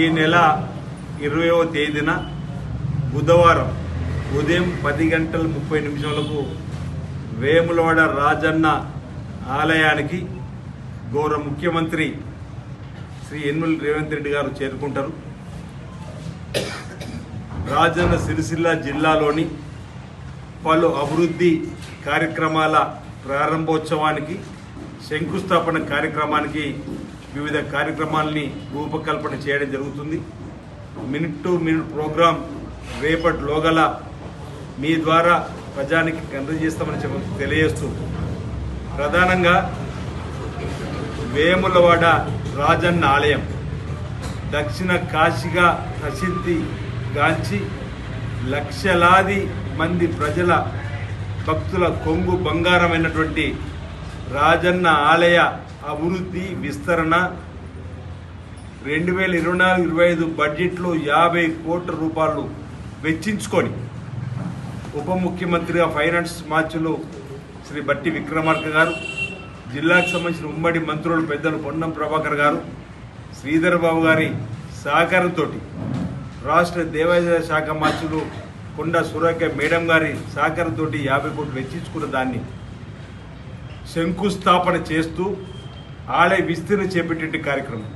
ఈ నెల ఇరవయో తేదీన బుధవారం ఉదయం పది గంటల ముప్పై నిమిషాలకు వేములవాడ రాజన్న ఆలయానికి గౌరవ ముఖ్యమంత్రి శ్రీ యనమల రేవంత్ రెడ్డి గారు చేరుకుంటారు. రాజన్న సిరిసిల్ల జిల్లాలోని పలు అభివృద్ధి కార్యక్రమాల ప్రారంభోత్సవానికి శంకుస్థాపన కార్యక్రమానికి వివిధ కార్యక్రమాలని రూపకల్పన చేయడం జరుగుతుంది. మినిట్ టు మినిట్ ప్రోగ్రాం రేపటి లోగల మీ ద్వారా ప్రజానికి అందజేస్తామని చెప్ప తెలియజేస్తూ ప్రధానంగా వేములవాడ రాజన్న ఆలయం దక్షిణ కాశీగా ప్రసిద్ధి గాంచి లక్షలాది మంది ప్రజల భక్తుల కొంగు బంగారమైనటువంటి రాజన్న ఆలయ అభివృద్ధి విస్తరణ. రెండు వేల ఇరవై నాలుగు ఇరవై ఐదు బడ్జెట్లో యాభై కోట్ల రూపాయలు వెచ్చించుకొని ఉప ముఖ్యమంత్రిగా ఫైనాన్స్ మార్చిలో శ్రీ బట్టి విక్రమార్క గారు జిల్లాకు సంబంధించిన ఉమ్మడి మంత్రులు పెద్దలు పొన్నం ప్రభాకర్ గారు శ్రీధర్ బాబు గారి సహకారంతో రాష్ట్ర దేవాదాయ శాఖ మార్చులు కొండ సురేఖ మేడం గారి సహకారంతో యాభై కోట్లు వెచ్చించుకున్న దాన్ని శంకుస్థాపన చేస్తూ ఆలయ విస్తీర్ణ చేపట్టే కార్యక్రమం.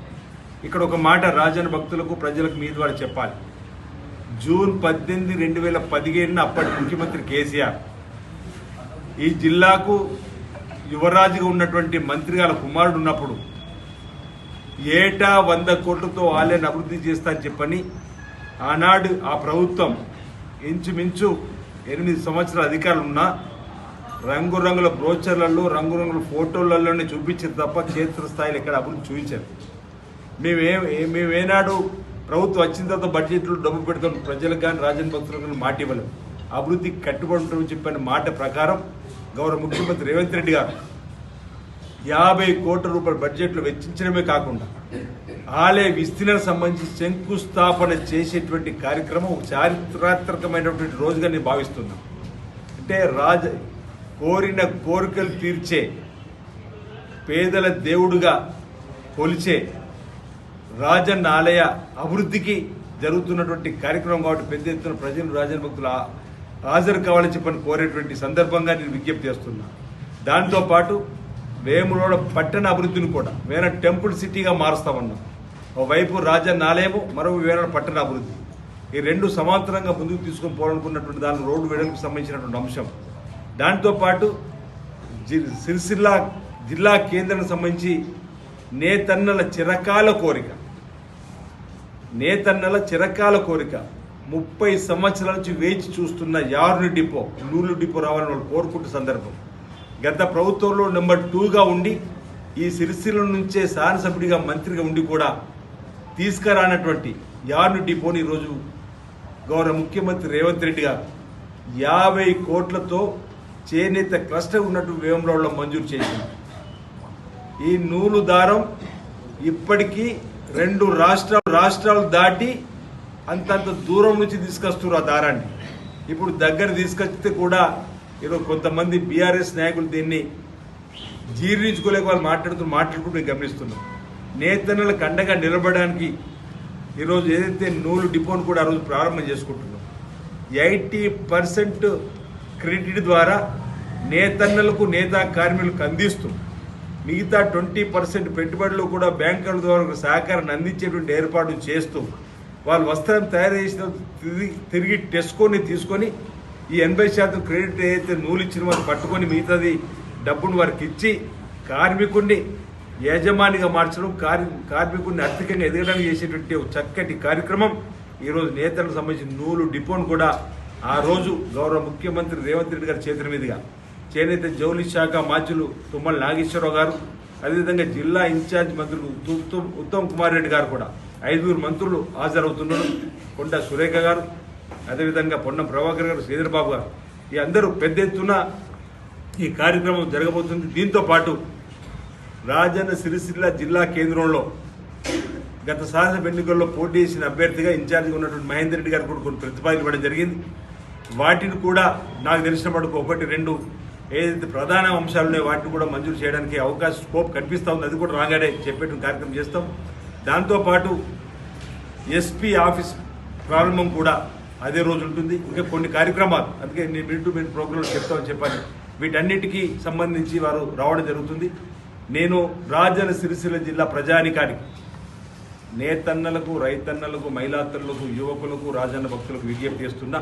ఇక్కడ ఒక మాట రాజన్న భక్తులకు ప్రజలకు మీ ద్వారా చెప్పాలి. జూన్ పద్దెనిమిది రెండు వేల పదిహేడున అప్పటి ముఖ్యమంత్రి కేసీఆర్ ఈ జిల్లాకు యువరాజుగా ఉన్నటువంటి మంత్రి గారి కుమారుడు ఉన్నప్పుడు ఏటా వంద కోట్లతో ఆలయాన్ని అభివృద్ధి చేస్తారని చెప్పని ఆనాడు ఆ ప్రభుత్వం ఇంచుమించు ఎనిమిది సంవత్సరాల అధికారులు ఉన్నా రంగురంగుల బ్రోచర్లలో రంగురంగుల ఫోటోలలోనే చూపించారు తప్ప క్షేత్రస్థాయిలో ఎక్కడ అభివృద్ధి చూపించారు మేమే మేమేనాడు ప్రభుత్వం వచ్చిన తర్వాత బడ్జెట్లో డబ్బు పెడుతున్న ప్రజలకు కానీ రాజన్ భక్తులకు కానీ మాట ఇవ్వలేము అభివృద్ధికి కట్టుబడి చెప్పిన మాట ప్రకారం గౌరవ ముఖ్యమంత్రి రేవంత్ రెడ్డి గారు యాభై కోట్ల రూపాయల బడ్జెట్లో వెచ్చించడమే కాకుండా ఆలయ విస్తీర్ణ సంబంధించి శంకుస్థాపన చేసేటువంటి కార్యక్రమం ఒక చారిత్రాత్మకమైనటువంటి రోజుగా నేను భావిస్తున్నాను. అంటే రాజ కోరిన కోరికలు తీర్చే పేదల దేవుడుగా కొలిచే రాజన్న ఆలయ అభివృద్ధికి జరుగుతున్నటువంటి కార్యక్రమం కాబట్టి పెద్ద ఎత్తున ప్రజలు రాజన్న భక్తులు హాజరు కావాలని చెప్పని కోరేటువంటి సందర్భంగా నేను విజ్ఞప్తి చేస్తున్నా. దాంతోపాటు వేములోడ పట్టణ అభివృద్ధిని కూడా వేరే టెంపుల్ సిటీగా మారుస్తామన్నాం. ఒకవైపు రాజన్న ఆలయము మరో వేరే పట్టణ అభివృద్ధి. ఈ రెండు సమాంతరంగా ముందుకు తీసుకొని పోవాలనుకున్నటువంటి దాని రోడ్డు వెడల్పుకి సంబంధించినటువంటి అంశం. దాంతోపాటు జి- సిరిసిల్ల జిల్లా కేంద్రానికి సంబంధించి నేతన్నల చిరకాల కోరిక. నేతన్నల చిరకాల కోరిక. ముప్పై సంవత్సరాల నుంచి వేచి చూస్తున్న యారుని డిపో నూలు డిపో రావాలని వాళ్ళు కోరుకుంటున్న సందర్భం. గత ప్రభుత్వంలో నెంబర్ టూగా ఉండి ఈ సిరిసిల్ల నుంచే శాసనసభ్యుడిగా మంత్రిగా ఉండి కూడా తీసుకురానటువంటి యారుని డిపోని ఈరోజు గౌరవ ముఖ్యమంత్రి రేవంత్ రెడ్డి గారు యాభై కోట్లతో చేనేత క్లస్టర్ ఉన్నట్టు వేములలో మంజూరు చేసింది ఈ నూలు దారం ఇప్పటికీ రెండు రాష్ట్రాలు రాష్ట్రాలు దాటి అంతంత దూరం నుంచి తీసుకొస్తున్నారు ఆ దారాన్ని. ఇప్పుడు దగ్గర తీసుకొస్తే కూడా ఈరోజు కొంతమంది బీఆర్ఎస్ నాయకులు దీన్ని జీర్ణించుకోలేక వాళ్ళు మాట్లాడుతూ మాట్లాడుకుంటూ నేను గమనిస్తున్నాం నేతన్నలకు అండగా నిలబడడానికి ఈరోజు ఏదైతే నూలు డిపోను కూడా ఆ రోజు ప్రారంభం చేసుకుంటున్నాం. ఎయిటీ పర్సెంట్ క్రెడిట్ ద్వారా నేతన్నలకు నేతా కార్మికులకు అందిస్తూ మిగతా ట్వంటీ పర్సెంట్ పెట్టుబడులు కూడా బ్యాంకుల ద్వారా సహకారాన్ని అందించేటువంటి ఏర్పాటు చేస్తూ వాళ్ళు వస్త్రం తయారు చేసిన తిరిగి తిరిగి టెస్కొని తీసుకొని ఈ ఎనభై శాతం క్రెడిట్ ఏదైతే నూలు ఇచ్చిన వారు పట్టుకొని మిగతాది డబ్బును వారికి ఇచ్చి కార్మికుడిని యజమానిగా మార్చడం కార్ కార్మికుడిని ఆర్థికంగా ఎదగడానికి చేసేటువంటి చక్కటి కార్యక్రమం. ఈరోజు నేతలకు సంబంధించిన నూలు డిపోను కూడా ఆ రోజు గౌరవ ముఖ్యమంత్రి రేవంత్ రెడ్డి గారి చేతుల మీదుగా చేనేత జౌలి శాఖ మాచులు తుమ్మల నాగేశ్వరరావు గారు అదేవిధంగా జిల్లా ఇన్ఛార్జ్ మంత్రులు ఉత్తమ్ ఉత్తమ్ కుమార్ రెడ్డి గారు కూడా ఐదుగురు మంత్రులు హాజరవుతున్నారు. కొండ సురేఖ గారు అదేవిధంగా పొన్నం ప్రభాకర్ గారు శ్రీధర్బాబు గారు. ఈ అందరూ పెద్ద ఎత్తున ఈ కార్యక్రమం జరగబోతుంది. దీంతో పాటు రాజన్న సిరిసిల్ల జిల్లా కేంద్రంలో గత శాసన ఎన్నికల్లో పోటీ చేసిన అభ్యర్థిగా ఇన్ఛార్జిగా ఉన్నటువంటి మహేందర్ రెడ్డి గారు కూడా కొన్ని ప్రతిపాదనలు ఇవ్వడం జరిగింది. వాటిని కూడా నాకు తెలిసిన మటుకు ఒకటి రెండు ఏదైతే ప్రధాన అంశాలు ఉన్నాయో వాటిని కూడా మంజూరు చేయడానికి అవకాశం స్కోప్ కనిపిస్తూ ఉంది. అది కూడా రాగానే చెప్పేట కార్యక్రమం చేస్తాం. దాంతోపాటు ఎస్పీ ఆఫీస్ ప్రారంభం కూడా అదే రోజు ఉంటుంది. ఇంకా కొన్ని కార్యక్రమాలు అందుకే నేను మినిట్ టు మినిట్ ప్రోగ్రాంలో చెప్తామని చెప్పాను. వీటన్నిటికీ సంబంధించి వారు రావడం జరుగుతుంది. నేను రాజన్న సిరిసిల్ల జిల్లా ప్రజానికానికి నేతన్నలకు రైతన్నలకు మహిళాతరులకు యువకులకు రాజన్న భక్తులకు విజ్ఞప్తి చేస్తున్నా.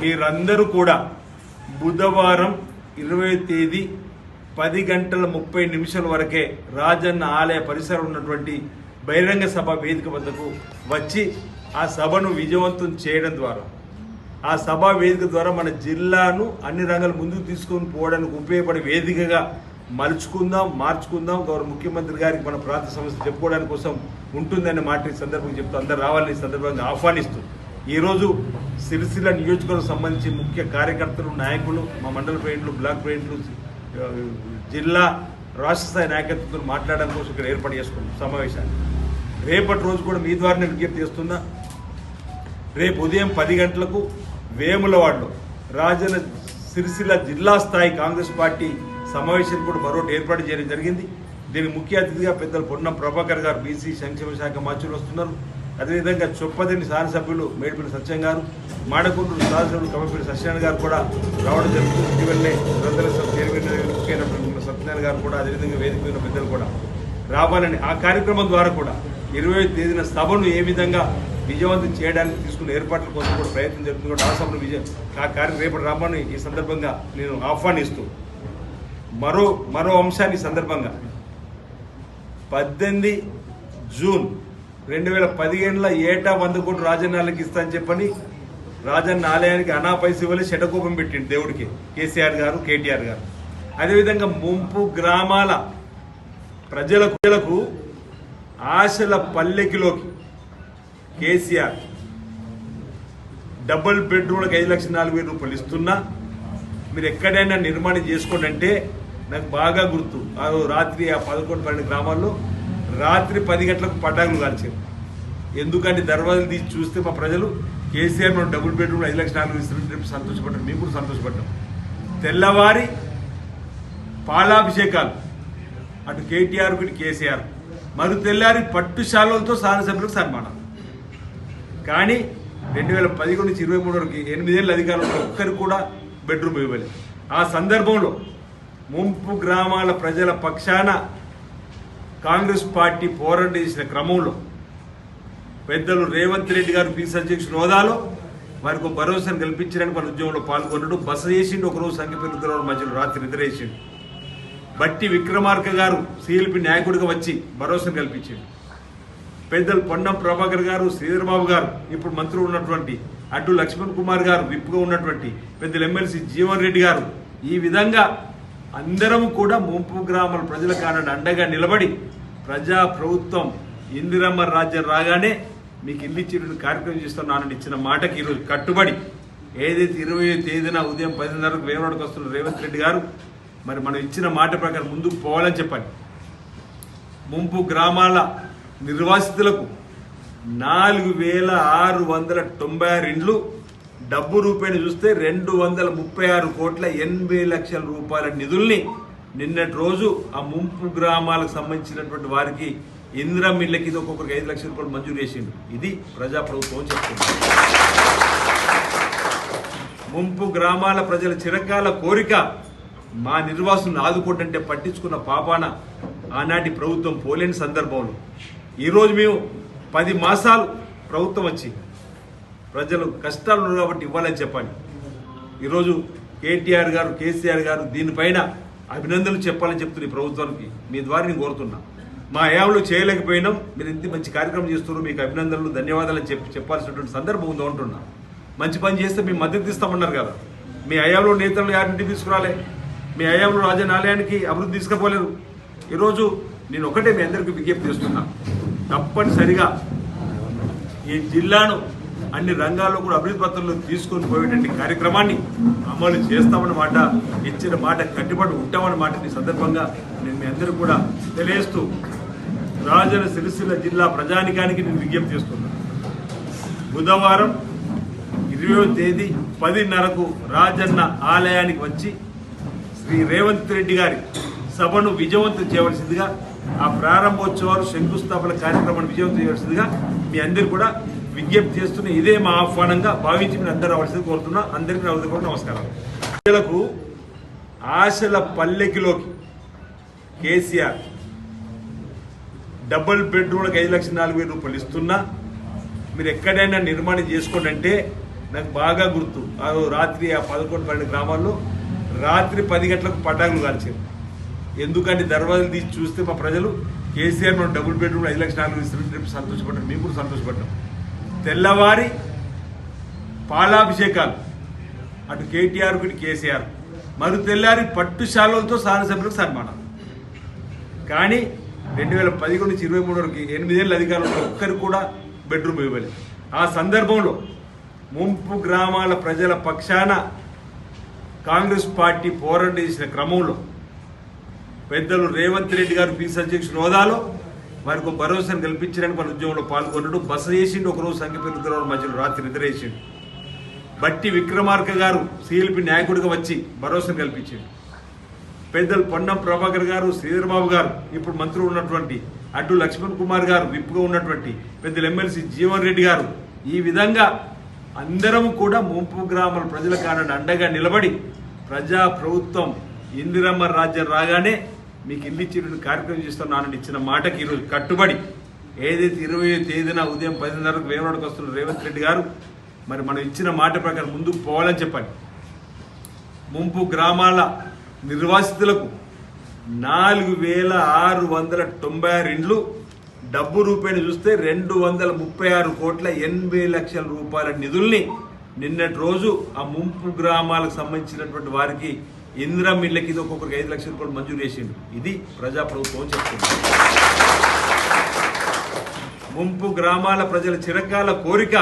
మీరందరూ కూడా బుధవారం ఇరవై తేదీ పది గంటల ముప్పై నిమిషాల వరకే రాజన్న ఆలయ పరిసరం ఉన్నటువంటి బహిరంగ సభ వేదిక వద్దకు వచ్చి ఆ సభను విజయవంతం చేయడం ద్వారా ఆ సభా వేదిక ద్వారా మన జిల్లాను అన్ని రంగాలు ముందుకు తీసుకొని పోవడానికి ఉపయోగపడే వేదికగా మలుచుకుందాం మార్చుకుందాం. గౌరవ ముఖ్యమంత్రి గారికి మన ప్రాంత సమస్య చెప్పుకోవడానికి కోసం ఉంటుందనే మాట ఈ సందర్భంగా చెప్తూ అందరు రావాలని ఈ సందర్భంగా ఆహ్వానిస్తూ ఈరోజు సిరిసిల్ల నియోజకవర్గం సంబంధించి ముఖ్య కార్యకర్తలు నాయకులు మా మండల ప్రెసిడెంట్లు బ్లాక్ ప్రెసిడెంట్లు జిల్లా రాష్ట్ర స్థాయి నాయకత్వంతో మాట్లాడడం కోసం ఇక్కడ ఏర్పాటు చేసుకున్నాం సమావేశాన్ని. రేపటి రోజు కూడా మీ ద్వారానే విజ్ఞప్తి చేస్తున్నా రేపు ఉదయం పది గంటలకు వేములవాడలో రాజన సిరిసిల్ల జిల్లా స్థాయి కాంగ్రెస్ పార్టీ సమావేశం కూడా మరోటి ఏర్పాటు చేయడం జరిగింది. దీనికి ముఖ్య అతిథిగా పెద్దలు పొన్నం ప్రభాకర్ గారు బీసీ సంక్షేమ శాఖ మంత్రులు వస్తున్నారు. అదేవిధంగా చొప్పదండి శాసనసభ్యులు మేడిపల్లి సత్యం గారు మాడకుంటూరు శాసనసభ్యులు కమ్మపల్లి సత్యనారాయణ గారు కూడా రావడం జరుగుతుంది. ఇటీవలనే గ్రంథాల చైర్మన్ సత్యనారాయణ గారు కూడా అదేవిధంగా వేదిక మీద పెద్దలు కూడా రావాలని ఆ కార్యక్రమం ద్వారా కూడా ఇరవై తేదీన సభను ఏ విధంగా విజయవంతం చేయడానికి తీసుకున్న ఏర్పాట్ల కోసం కూడా ప్రయత్నం జరుగుతుంది. కూడా ఆ సభను విజయం ఆ కార్యక్రమం రేపటి రామని ఈ సందర్భంగా నేను ఆహ్వానిస్తూ మరో మరో అంశాన్ని సందర్భంగా. పద్దెనిమిది జూన్ రెండు వేల పదిహేనులో ఏటా వంద కోట్లు రాజన్నాళ్ళకి ఇస్తా అని చెప్పని రాజన్న ఆలయానికి అనా పైసలు ఇవ్వలే శటకోపం పెట్టిండు దేవుడికి కేసీఆర్ గారు కేటీఆర్ గారు. అదేవిధంగా ముంపు గ్రామాల ప్రజలకు ఆశల పల్లెకిలోకి కేసీఆర్ డబుల్ బెడ్రూమ్లకు ఐదు లక్షల నాలుగు వేల రూపాయలు ఇస్తున్నా. మీరు ఎక్కడైనా నిర్మాణం చేసుకోండి అంటే నాకు బాగా గుర్తు. ఆ రాత్రి ఆ పదకొండు పన్నెండు గ్రామాల్లో రాత్రి పది గంటలకు పటాకులు కాల్చారు. ఎందుకంటే దర్వాజలు తీసి చూస్తే మా ప్రజలు కేసీఆర్ మనం డబుల్ బెడ్రూమ్ ఐదు లక్షల నాలుగు ఇస్తున్నట్టు చెప్పి సంతోషపడ్డారు. మేము కూడా సంతోషపడ్డాం. తెల్లవారి పాలాభిషేకాలు. అటు కేటీఆర్ ఇటు కేసీఆర్. మరి తెల్లారి పట్టుశాలతో శాసనసభ్యులకు సన్మానం. కానీ రెండు వేల పదిహేను నుంచి ఇరవై మూడు వరకు ఎనిమిదేళ్ళ అధికారంలో ఒక్కరికి కూడా బెడ్రూమ్ ఇవ్వలేదు. ఆ సందర్భంలో ముంపు గ్రామాల ప్రజల పక్షాన కాంగ్రెస్ పార్టీ పోరాటం చేసిన క్రమంలో పెద్దలు రేవంత్ రెడ్డి గారు పీసీ అధ్యక్షుడు హోదాలో వారికి ఒక భరోసాను కల్పించడానికి మన ఉద్యమంలో పాల్గొన్నాడు. బస చేసిండు ఒకరోజు సంఖ్య ఉగ్రవాద మధ్యలో రాత్రి నిద్ర వేసిండు బట్టి విక్రమార్క గారు సీఎల్పి నాయకుడిగా వచ్చి భరోసాను కల్పించిండు. పెద్దలు పొన్నం ప్రభాకర్ గారు శ్రీధరబాబు గారు ఇప్పుడు మంత్రి ఉన్నటువంటి అడ్డు లక్ష్మణ్ కుమార్ గారు విప్పుగా ఉన్నటువంటి పెద్దలు ఎమ్మెల్సీ జీవన్ రెడ్డి గారు ఈ విధంగా అందరం కూడా ముంపు గ్రామాల ప్రజల కారణం అండగా నిలబడి ప్రజా ప్రభుత్వం ఇందిరమ్మ రాజ్యం రాగానే మీకు ఇల్లు ఇచ్చిన కార్యక్రమం చేస్తున్నానని ఇచ్చిన మాటకి ఈరోజు కట్టుబడి ఏదైతే ఇరవై తేదీన ఉదయం పదిన్నరకు వేమనాడుకు వస్తున్న రేవంత్ రెడ్డి గారు మరి మనం ఇచ్చిన మాట ప్రకారం ముందుకు పోవాలని చెప్పండి ముంపు గ్రామాల నిర్వాసితులకు నాలుగు వేల ఆరు వందల తొంభై ఆరు ఇండ్లు డబ్బు రూపాయలు చూస్తే రెండు వందల ముప్పై ఆరు కోట్ల ఎనభై లక్షల రూపాయల నిధుల్ని నిన్నటి రోజు ఆ ముంపు గ్రామాలకు సంబంధించినటువంటి వారికి ఇందిరా మిల్లకి ఇది ఒక్కొక్కరికి ఐదు లక్షల రూపాయలు మంజూరు చేసిండు. ఇది ప్రజాప్రభుత్వం చెప్తుంది. ముంపు గ్రామాల ప్రజల చిరకాల కోరిక మా నిర్వాసులను ఆదుకోటంటే పట్టించుకున్న పాపాన ఆనాటి ప్రభుత్వం పోలేని సందర్భంలో. ఈరోజు మేము పది మాసాలు ప్రభుత్వం వచ్చి ప్రజలు కష్టాలు కాబట్టి ఇవ్వాలని చెప్పండి ఈరోజు కేటీఆర్ గారు కేసీఆర్ గారు దీనిపైన అభినందనలు చెప్పాలని చెప్తున్న ఈ ప్రభుత్వానికి మీ ద్వారా నేను కోరుతున్నా. మా హయాంలో చేయలేకపోయినాం మీరు ఇంత మంచి కార్యక్రమం చేస్తున్నారు మీకు అభినందనలు ధన్యవాదాలు చెప్పి చెప్పాల్సినటువంటి సందర్భం ఉందో అంటున్నా. మంచి పని చేస్తే మేము మద్దతు ఇస్తామన్నారు కదా. మీ హయాంలో నేతలను యాడింటి తీసుకురాలే. మీ హయాంలో రాజన్న ఆలయానికి అభివృద్ధి తీసుకుపోలేరు. ఈరోజు నేను ఒకటే మీ అందరికీ విజ్ఞప్తి చేస్తున్నా. తప్పనిసరిగా ఈ జిల్లాను అన్ని రంగాల్లో కూడా అభివృద్ధి పత్రంలో తీసుకొని పోయేటువంటి కార్యక్రమాన్ని అమలు చేస్తామన్నమాట ఇచ్చిన మాట కట్టుబడి ఉంటామన్నమాట ఈ సందర్భంగా నేను మీ అందరూ కూడా తెలియజేస్తూ రాజన్న సిరిసిల్ల జిల్లా ప్రజానికానికి నేను విజ్ఞప్తి చేస్తున్నాను. బుధవారం ఇరవై తేదీ పదిన్నరకు రాజన్న ఆలయానికి వచ్చి శ్రీ రేవంత్ రెడ్డి గారి సభను విజయవంతం చేయవలసిందిగా ఆ ప్రారంభోత్సవాలు శంకుస్థాపన కార్యక్రమాన్ని విజయవంతం చేయవలసిందిగా మీ అందరు కూడా విజ్ఞప్తి చేస్తున్న ఇదే మా ఆహ్వానంగా భావించి మీరు అందరూ రావాల్సింది కోరుతున్నా. అందరికీ రావాల్సింది కూడా నమస్కారం ప్రజలకు ఆశల పల్లెకిలోకి కేసీఆర్ డబుల్ బెడ్రూమ్లకు ఐదు లక్షల నాలుగు వేల రూపాయలు ఇస్తున్నా. మీరు ఎక్కడైనా నిర్మాణం చేసుకోండి అంటే నాకు బాగా గుర్తు. ఆ రాత్రి ఆ పదకొండు పన్నెండు గ్రామాల్లో రాత్రి పది గంటలకు పటాకులు కాల్చారు. ఎందుకంటే దర్వాజలు తీసి చూస్తే మా ప్రజలు కేసీఆర్ మనం డబుల్ బెడ్రూమ్ ఐదు లక్షల నాలుగు ఇస్తున్నట్టు సంతోషపడ్డాం మేము కూడా సంతోషపడ్డాం. తెల్లవారి పాలాభిషేకాలు. అటు కేటీఆర్ ఇటు కేసీఆర్. మరి తెల్లారి పట్టు శాలలతో శాసనసభ్యులకు సన్మానం కానీ రెండు వేల పదిహేను నుంచి ఇరవై మూడు వరకు ఎనిమిదేళ్ళ అధికారంలో ఒక్కరు కూడా బెడ్రూమ్ ఇవ్వలేదు. ఆ సందర్భంలో ముంపు గ్రామాల ప్రజల పక్షాన కాంగ్రెస్ పార్టీ పోరాటం చేసిన క్రమంలో పెద్దలు రేవంత్ రెడ్డి గారు పీసీ అధ్యక్షుడు హోదాలో వారికి ఒక భరోసాను కల్పించడానికి వాళ్ళ ఉద్యమంలో పాల్గొన్నాడు బస చేసిండు ఒకరోజు సంఖ్య పెరుగుతున్న మధ్యలో రాత్రి నిద్ర వేసిండు బట్టి విక్రమార్క గారు సిఎల్పి నాయకుడిగా వచ్చి భరోసాను కల్పించిండు. పెద్దలు పొన్నం ప్రభాకర్ గారు శ్రీధర్బాబు గారు ఇప్పుడు మంత్రులు ఉన్నటువంటి అటు లక్ష్మణ్ కుమార్ గారు విప్పుగా ఉన్నటువంటి పెద్దలు ఎమ్మెల్సీ జీవన్ రెడ్డి గారు ఈ విధంగా అందరం కూడా ముంపు గ్రామాల ప్రజల కారణం అండగా నిలబడి ప్రజా ప్రభుత్వం ఇందిరమ్మ రాజ్యం రాగానే మీకు ఇల్లు ఇచ్చిన కార్యక్రమం చేస్తున్నానని ఇచ్చిన మాటకి ఈరోజు కట్టుబడి ఏదైతే ఇరవై తేదీన ఉదయం పదిన్నరకు వేమనాడుకు వస్తున్న రేవంత్ రెడ్డి గారు మరి మనం ఇచ్చిన మాట ప్రకారం ముందుకు పోవాలని చెప్పండి ముంపు గ్రామాల నిర్వాసితులకు నాలుగు వేల ఆరు వందల తొంభై ఆరు ఇండ్లు డబ్బు రూపాయలు చూస్తే రెండు వందల ముప్పై ఆరు కోట్ల ఎనభై లక్షల రూపాయల నిధుల్ని నిన్నటి రోజు ఆ ముంపు గ్రామాలకు సంబంధించినటువంటి వారికి ఇందిరా మిల్ల కింద ఒక్కొక్కరికి ఐదు లక్షల రూపాయలు మంజూరు చేసిండు. ఇది ప్రజాప్రభుత్వం చెప్తుంది ముంపు గ్రామాల ప్రజల చిరకాల కోరిక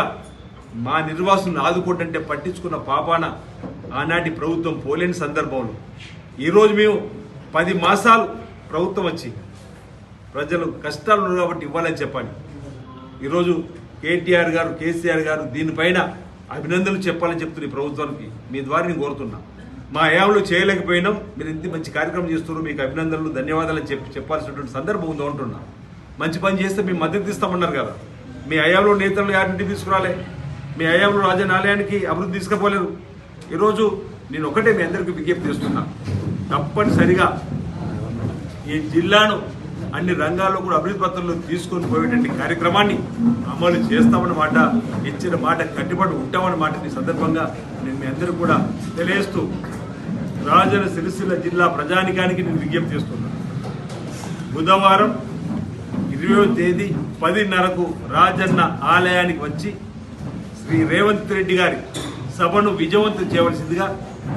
మా నిర్వాసులను ఆదుకోటంటే పట్టించుకున్న పాపాన ఆనాటి ప్రభుత్వం పోలేని సందర్భంలో. ఈరోజు మేము పది మాసాలు ప్రభుత్వం వచ్చి ప్రజలు కష్టాలు కాబట్టి ఇవ్వాలని చెప్పాలి. ఈరోజు కేటీఆర్ గారు కేసీఆర్ గారు దీనిపైన అభినందనలు చెప్పాలని చెప్తున్న ఈ ప్రభుత్వానికి మీ ద్వారా నేను కోరుతున్నా. మా హయాంలో చేయలేకపోయినాం. మీరు ఇంత మంచి కార్యక్రమం చేస్తున్నారు. మీకు అభినందనలు ధన్యవాదాలు చెప్పి చెప్పాల్సినటువంటి సందర్భం ఉందో అంటున్నా మంచి పని చేస్తే మీ మద్దతు ఇస్తామన్నారు కదా. మీ అయాంలో నేతలు యారింటి తీసుకురాలే. మీ అయాంలో రాజనాలయానికి అభివృద్ధి తీసుకుపోలేరు. ఈరోజు నేను ఒకటే మీ అందరికీ విజ్ఞప్తి చేస్తున్నా. తప్పనిసరిగా ఈ జిల్లాను అన్ని రంగాల్లో కూడా అభివృద్ధి పత్రంలో తీసుకొని పోయేటువంటి కార్యక్రమాన్ని అమలు చేస్తామన్నమాట ఇచ్చిన మాట కట్టుబడి ఉంటామన్నమాట ఈ సందర్భంగా నేను మీ అందరూ కూడా తెలియజేస్తూ రాజన సిరిసిల్ల జిల్లా ప్రజానికానికి నేను విజ్ఞప్తి చేస్తున్నాను బుధవారం ఇరవై తేదీ పదిన్నరకు రాజన్న ఆలయానికి వచ్చి శ్రీ రేవంత్ రెడ్డి గారి సభను విజయవంతం చేయవలసిందిగా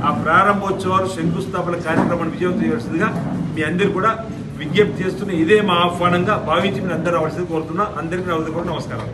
ఆ ప్రారంభోత్సవాలు శంకుస్థాపన కార్యక్రమాన్ని విజయవంతం చేయవలసిందిగా మీ అందరు కూడా విజ్ఞప్తి చేస్తున్న. ఇదే మా ఆహ్వానంగా భావించి మీరు అందరూ రావాల్సింది కోరుతున్నా. అందరికీ రావద్దు కూడా నమస్కారం